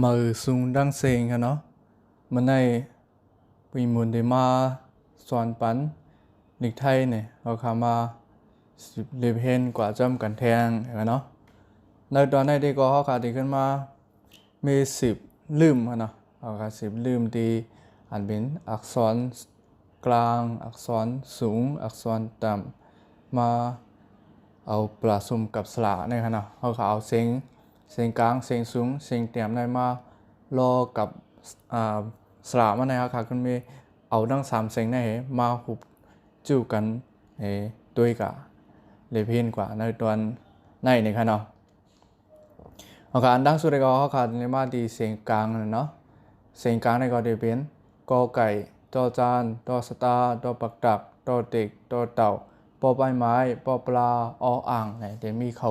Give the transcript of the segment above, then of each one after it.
มือสูงดังเสียงค่ะเนาะมันในปีมุนได้มาสอนปันลิกไทยเนี่ยเอาขามาสิบเลเพนกว่าจำกันแทงค่ะเนาะในตอนนี้ที่ก็เขาขาดีขึ้นมามีสิบลืมค่ะเนาะเอาขาสิบลืมที่อันเป็นอักษรกลางอักษรสูง อักษรต่ำมาเอาปลาซุมกับสระเนี่ยครับเนาะเขาเอาเสียง เสียงกลางเสียงสูงเสียงเตียมได้มารอกับอ่าสระมาในครับค่ะคุณมีเอาทั้งสามเสียงได้มาหุบจูกันเอด้วยกับเลยเพี้ยนกว่าในตัวในนี่ครับเนาะเอาการดังสุดก็เขาขาดในมาดีเสียงกลางเนาะเสียงกลางในก็ได้เป็นกอไก่ตอจานตอสตาตอปักตักตอเด็กตอเต่าปอใบไม้ปอปลาออ่างเนี่ยเดี๋ยวมีเขา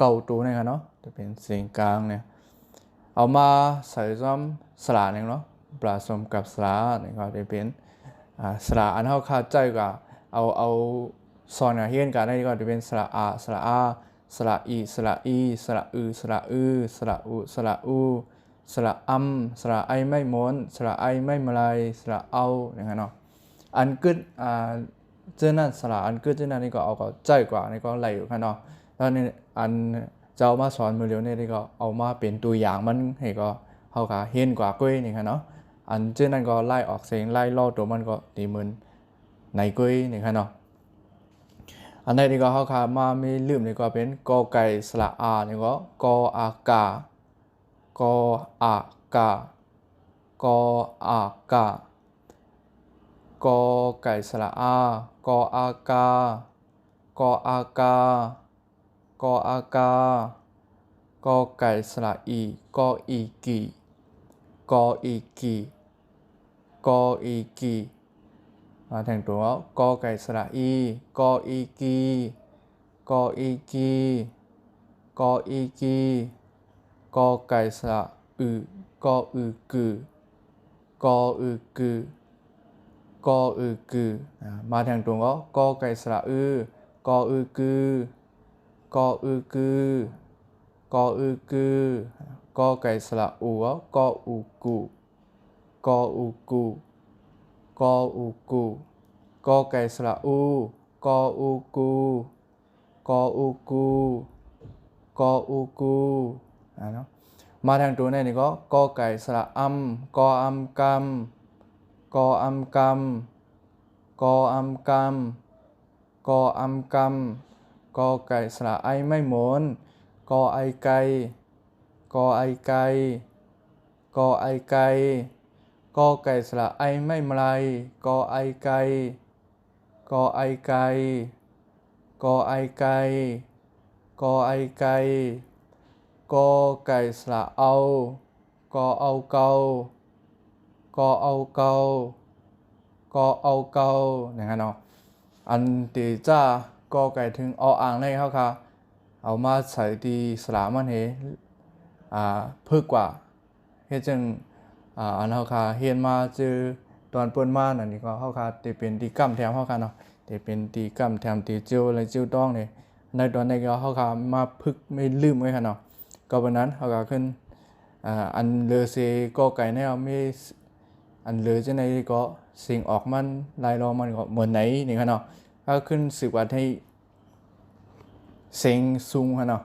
เก่าตัวเนี่ยครับเนาะจะเป็นเสียงกลางเนี่ยเอามาใส่ซ้ำสระเนี่ยเนาะปลาสมกับสระเนี่ยก็จะเป็นอ่าสระอันเขาคาใจก็เอาเอาซอนกับเฮียนกันได้ก็จะเป็นสระอาสระอาสระอีสระอีสระอือสระอือสระอุสระอูสระอัมสระไอไม่ม้นสระไอไม่มาลายสระเอาอย่างเงี้ยเนาะอันกึดอ่าเจ้านั่นสละอันก็เจ้านั่นนี่ก็เอาก็ใจกว่านี่ก็ไหลอยู่ข้างนอกแล้วนี่ อันจะเอามาสอนมือเร็วเนี่ยก็เอามาเป็นตัวอย่างมันให้ก็เขาก็เห็นกว่ากุ้ยนี่ครับเนาะอันเจ้านั่นก็ไล่ออกเสียงไล่ล่อตัวมันก็ตีมือนในกุ้ยนี่ครับเนาะอันนี้นี่ก็เขาขามาไม่ลืมนี่ก็เป็นกอไก่สระอานี่ก็กออากากออากากออากากอไก่สระอากออากากออากา กออากา กอไก่สระอี กออีกีกออีกีกออีกีมาแทงตัวกอไก่สระอี กออีกีกออีกีกออีกีกอไก่สระอืกออืกือกออืกือกออืกืออ่ามาทงตรงก็กอไก่สระอือกออืกือ กออือกือกออือกือกอไก่สระอูก็กออูกูกออูกูกออูกูกอไก่สระอูกออูกูกออูกูกออูกูอ่าเนาะมาทางตัวนี้นี่ก็กอไก่สระอัมกออัมกัมกออัมกัมกออัมกัมกออัมกัม กอไก่สระไอไม่หมุนกอไอไก่กอไอไก่กอไอไก่กอไก่สระไอไม่มลายกอไอไก่กอไอไก่กอไอไก่กอไอไก่กอไก่สระเอากอเอาเกาก็เอาเกาก็เอาเกาอย่างนั้นเนาะอันตีจ้า ก็ไก่ถึงออ่างในเขาค่ะเอามาใส่ดีสลามันเฮอ่าเพื่กว่าเฮ็ดจังอ่าอันเขาค่ะเฮียนมาเจอตอนเปิ้นมานั่นนี่ก็เขาค่ะตีเป็นตีกำแถมเขาค่ะเนาะตีเป็นตีกำแถมตีเจียวอะไรเจียวต้องเนี่ยในตอนนี้ก็เขาค่ะมาพึกไม่ลืมไว้ค่ะเนาะก็วันนั้นเขาก็ขึ้นอ่าอันเลอเซก็ไก่แนวไม่อันเหลือจะในก็สิ่งออกมันลายรอมันก็เหมือนไหนนี่ครับเนาะ ก็ขึ้นสึกว่าให้เสียงสูงครับเนาะ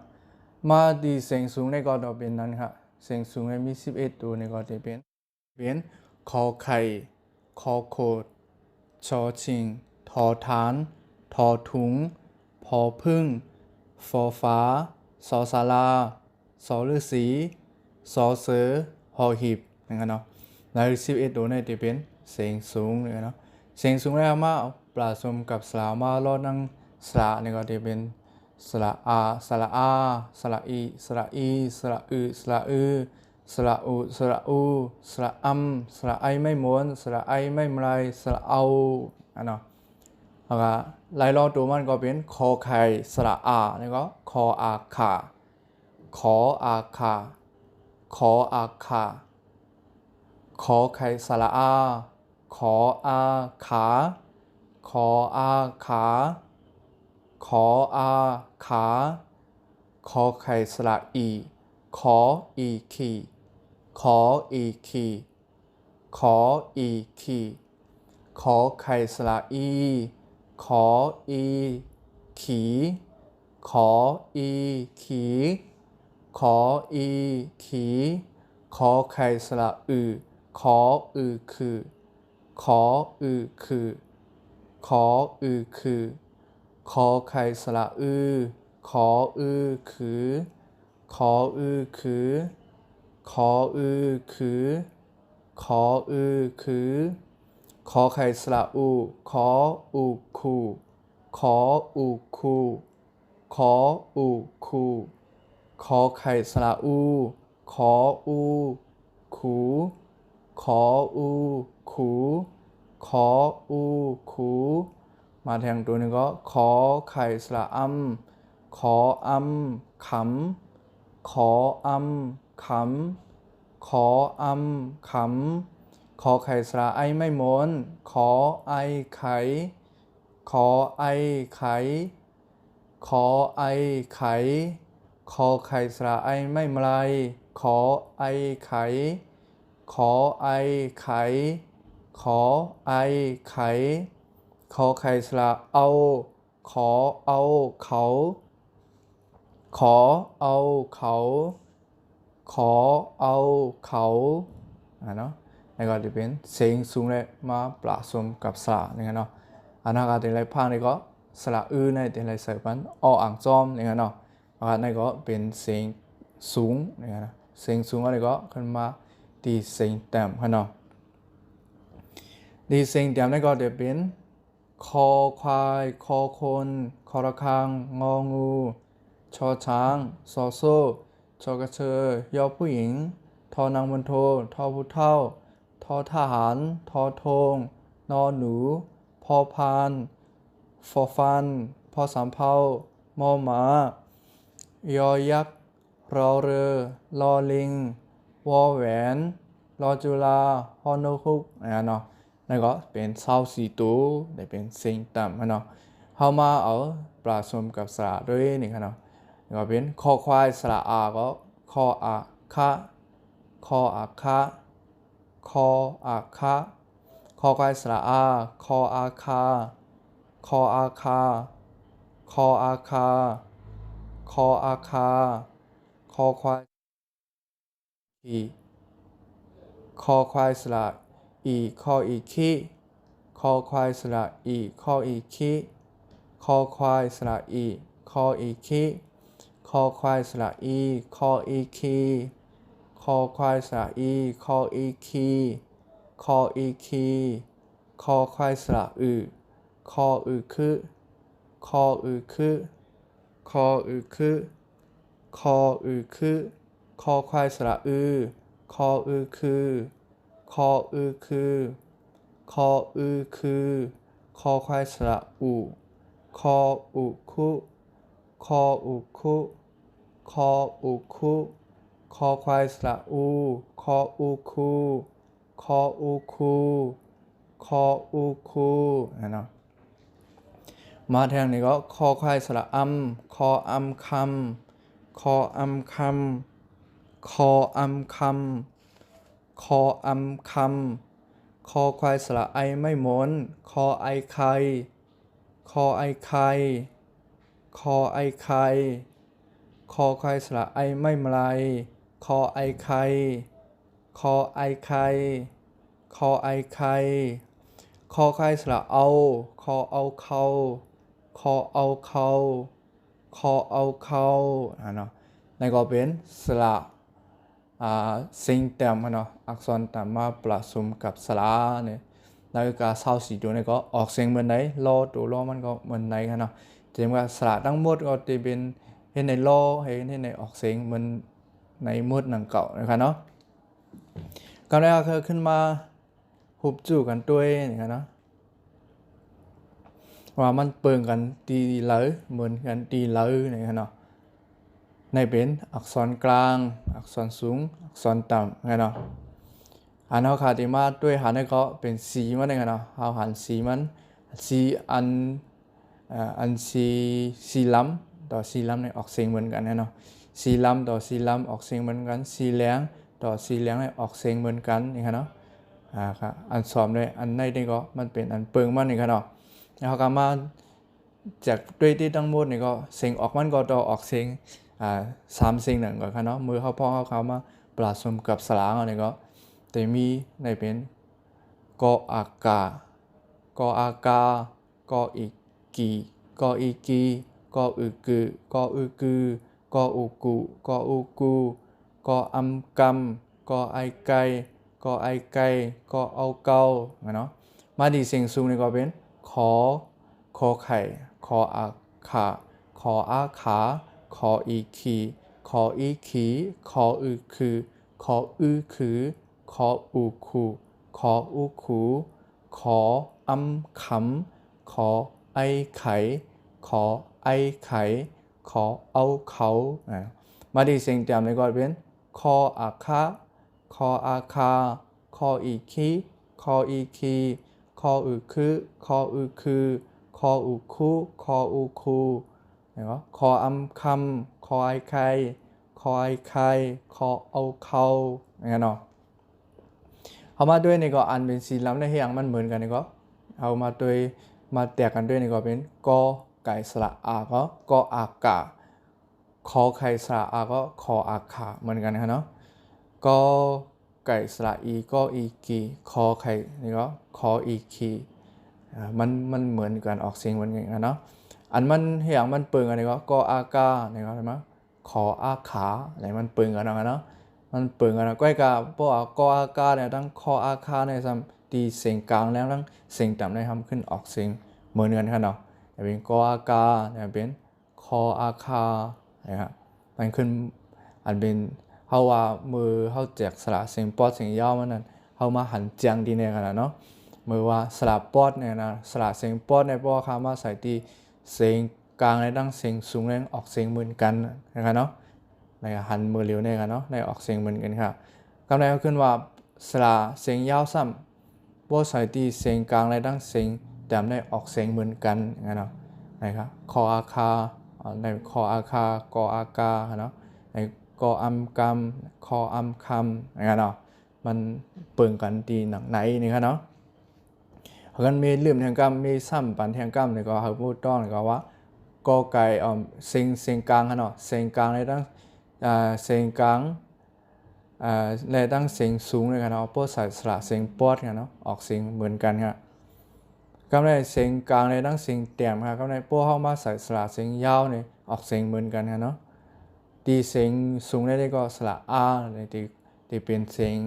มาดีเสียงสูงในก็จะเป็นนั้นครับเสียงสูงมี 11 ตัวในก็จะเป็นเป็นคอไข่คอโคดชอชิงทอฐาน ทอถุง พอพึ่งฟอฟ้าสอสาราสอฤาษีสอเสือหอหีบนะครับเนาะใน11ตัวในจะเป็นเสียงสูงเลยเนาะเสียงสูงแล้วมา ปลาสมกับสลามาลอดนั่งสระนี่ก็จะเป็นสระอาสระอาสระอีสระอีสระอืสระอือสระอูสระอูสระอัมสระไอไม่ม้วนสระไอไม่มาลายสระเอาอันเนาะแล้วก็ไล่รอตัวมันก็เป็นคอไข่สระอานี่ก็คออาขาขออาขาขออาขาขอไข่สระอาขออาขา ขออาขา ขออาขา ขอไข่สระอี ขออีขีขออีขีขออีขีขอไข่สระอี ขออีขี ขออีขี ขออีขี ขอไข่สระอือ ขออือคือ ขออือคือ ขออือคือ ขอไข่สระอือ ขออือคือ ขออือคือ ขออือคือ ขออือคือ ขอไข่สระอู ขออูคู ขออูคู ขออูคู ขอไข่สระอู ขออู ขู ขออูขู ขออูขูมาแทงตัวหนึงก็ขอไข่สระอัมขออัมขำขออัมขำขออัมขำขอไข่สระไอไม่มนขอไอไข่ขอไอไข่ขอไอไข่ขอไข่สระไอไม่มาลายขอไอไข่ขอไอไข่ ขอไอไข่ขอไข่สระเอา ขอเอาเขา ขอเอาเขา ขอเอาเขาอะเนาะแล้วก็จะเป็นเสียงสูงเลยมาปลาสมกับสระนี่กันเนาะอันนั้นก็เป็นไรพางนี่ก็สระอื้อในเป็นไรเสิร์ฟมันออ่างจอมนี่กันเนาะอันนั้นก็เป็นเสียงสูงนี่กันะเสียงสูงอะไรก็ขึ้นมาตีเสียงต่ำกันเนาะ ดีเสียงต่ำนี่ก็จะเป็นคอควาย คอคนคอระฆัง งองู ชอช้างซอโซ่ชอกระเชอยอผู้หญิง ทอนางบนโท ทอผู้เท่า ทอทหาร ทอทง นอหนู พอพาน ฟอฟัน พอสามเภามอหมา ยอยักษ์ รอเรือ ลอลิง วอแหวน รอจุฬาฮอนโนคุกอะเนาะ นั่นก็เป็นเศร้าสีตัวได้เป็นสิงต่ำอะเนาะเฮามาเอาปลาสมกับสระด้วยนี่ครับเนาะแล้วก็เป็นคอควายสระอาก็คออาคะคออาคะคออาคะคอควายสระอาคออาคาคออาคาคออาคาคออาคาคอควายอีคอควายสระ อีคออีคีคอควายสระอีคออีคีคอควายสระอีคออีคีคอควายสระอีคออีคีคอควายสระอีคออีคีคออีคีคอควายสระอืคออือคือคออือคือคออือคือคออือคือคอควายสระอือคออือคือ คออือคือ คออือคือ คอควายสระอูคออุคุคออุคุคออุคุคอควายสระอู คออูคูคออูคูคออูคูนะเนาะมาแทงนี้ก็คอควายสระอัมคออัมคำคออัมคำคออัมคำ คออัมคำ คอควายสระไอไม่หมน คอไอไข่คอไอไข่คอไอไข่คอควายสระไอไม่มลายคอไอไข่คอไอไข่คอไอไข่คอควายสระเอา คอเอาเขาคอเอาเขาคอเอาเขาอะเนาะนั่นก็เป็นสระ สิงเต็มเนาะอักษรต่มาผสมกับสระเนี่ยแล้วก็เศร้าสีตัวนี้ก็ออกเสียงเหมือนไหนรอตัวรอมันก็เหมือนไหนกันเนาะเจมว่าสระทั้งหมดก็จะเป็นเห็นในรอเห็นในออกเสียงเหมือนในหมดหนังเก่านะครับเนาะก็ได้ก็ขึ้นมาหุบจู่กันด้วยนะครับเนาะว่ามันเปิงกันตีเลอเหมือนกันตีเลอนี่ครับเนาะ ในเป็นอักษรกลาง อักษรสูง อักษรต่ำครับเนาะอันเฮาขาดมาด้วยหันก็เป็นสีมันนะครับเนาะเฮาหันสีมันสีอันอันสีสีล้ำต่อสีล้ำเนี่ยออกเสียงเหมือนกันนะเนาะสีล้ำต่อสีล้ำออกเสียงเหมือนกัน สีแหลงต่อสีเหลืองเนี่ยออกเสียงเหมือนกันนี่ครับเนาะอ่าครับอันสอบเลยอันในนี่ก็มันเป็นอันเปิงมันนี่ครับเนาะเขาก็มาจากด้วยที่ทั้งหมดนี่ก็เสียงออกมันก็ต่อออกเสียง สามสียงหนึ่งก่อนครับเนาะมือเขาพ่อเขาเขามาปราสมกับสลางอันนี้ก็แต่มีในเป็นกออากากออากากออีกีกออีกีกออึกึกออึกือกออุกุกออุกูก็อำกำก็ไอไกก็ไอไกก็เอาเกาเนาะมาดีเสียงสูงนี่ก็เป็นขอขอไข่ขออาขาขออาขา ขออีขีขออีขีขออือคือขออือคือขออูคูขออูคูขออำคำขอไอไข่ขอไอไข่ขอเอาเขามาดีเสียงเต็มเลยก็เป็นคออาคาคออาคาคออีคีคออีคีคออือคือคออือคือคออุคูคออุคู เห็นปะคออำคำคอไอไข่คอไอไข่คอเอาเขาอย่างเงี้ยเนาะเอามาด้วยนี่ก็อันเป็นสีลำในเฮียงมันเหมือนกันนี่ก็เอามาด้วยมาแตกกันด้วยนี่ก็เป็นกอไก่สระอาก็กออากาคอไข่สระอาก็คออาขาเหมือนกันนะครับเนาะก็ไก่สระอีก็อีกีคอไข่นี่ก็คออีกีมันมันเหมือนกันออกเสียงเหมือนกันเนาะ อันมันเหียงมันเปิงอันนี้ก็ก็อากานี่ก็ใช่ไหมคออาขาอะไรมันเปิงกันเนาะมันเปิงกันนะก้อยกาพวกก็อากาเนี่ยทั้งคออาคาเนี่ยซ้ำตีเสียงกลางแล้วทั้งเสียงต่ำได้ทำขึ้นออกเสียงเหมือนกันครับเนาะแต่เป็นก็อากาเนี่ยเป็นคออาคานะครับมันขึ้นอันเป็นเฮาว่ามือเฮาแจกสระเสียงปอดเสียงยาวมันนั่นเฮามาหันเจียงดีเนี่ยกันนะเนาะมือว่าสระปอดเนี่ยนะสระเสียงปอดในปอคามาใส่ที่ เสียงกลางในดังเสียงสูงในออกเสียงเหมือนกันนะครับเนาะในหันมือเร็วเนี่ยกันเนาะในออกเสียงเหมือนกันครับกำลังขึ้นว่าสระเสียงยาวซ้ำปอใส่ที่เสียงกลางในดังเสียงแต่ในออกเสียงเหมือนกันนะเนาะนะครับคออาคาในคออาคากออากาเนาะในกออัมกรรมคออัมคำอย่างเงี้ยเนาะมันเปิงกันตีหนังไหนนี่ครับเนาะ เพราะกันมีลืมแทงกรรมมีซ้ำปันแทงกรรมนี่ก็เขาพูดต้องนี่ก็ว่ากอไก่อ่อมเซิงเซิงกลางครับเนาะเซิงกลางในตั้งอ่าเซิงกลางอ่าในตั้งเสียงสูงเลยครับเนาะพวกใส่สระเสียงปอดครับเนาะออกเสียงเหมือนกันครับกำในเสียงกลางในดังเสียงแต้มครับกำในพวกเข้ามาใส่สระเสียงยาวเนี่ยออกเสียงเหมือนกันครับเนาะตีเสียงสูงได้ก็สระอาในที่ที่เป็นเสียง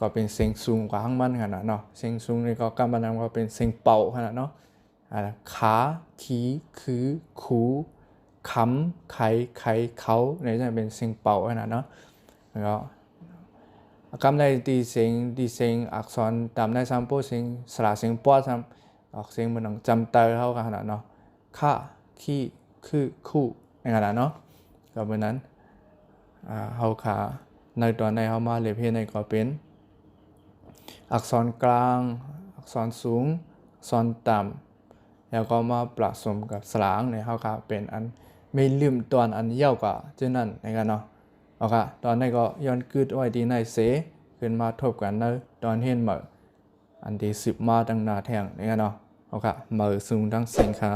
ก็เป็นเสียงสูงกว่าข้างมันขนาดเนาะเสียงสูงนี่ก็กำบันำก็เป็นเสียงเป่าขนาดเนาะอ่าขาขีคือคูคำไข่ไข่เขาเนี่ยจะเป็นเสียงเป่าขนาดเนาะแล้วก็กำได้ตีเสียงตีเสียงอักษรตามได้ซ้ำพวกเสียงสระเสียงปอดซ้ำออกเสียงมันต้องจำเตอเข้ากันขนาดเนาะค่าขี้คือคู่ในขนาดเนาะก็เป็นนั้นอ่าเฮาขาในตอนในเฮามาเรียนเพศในก็เป็น อักษรกลาง อักษรสูง อักษรต่ำแล้วก็มาผสมกับสลางในเฮาขาเป็นอันไม่ลืมตอนอันเยาวกว่าเช่นนั้นในกันเนาะโอเคตอนนี้ก็ย้อนคืดไว้ที่ในเสขึ้นมาทบกันเนอะตอนเห็นเหมออันที่สิบมาตั้งนาแทงนี่กันเนาะโอเคเหมอสูงทั้งสินค้า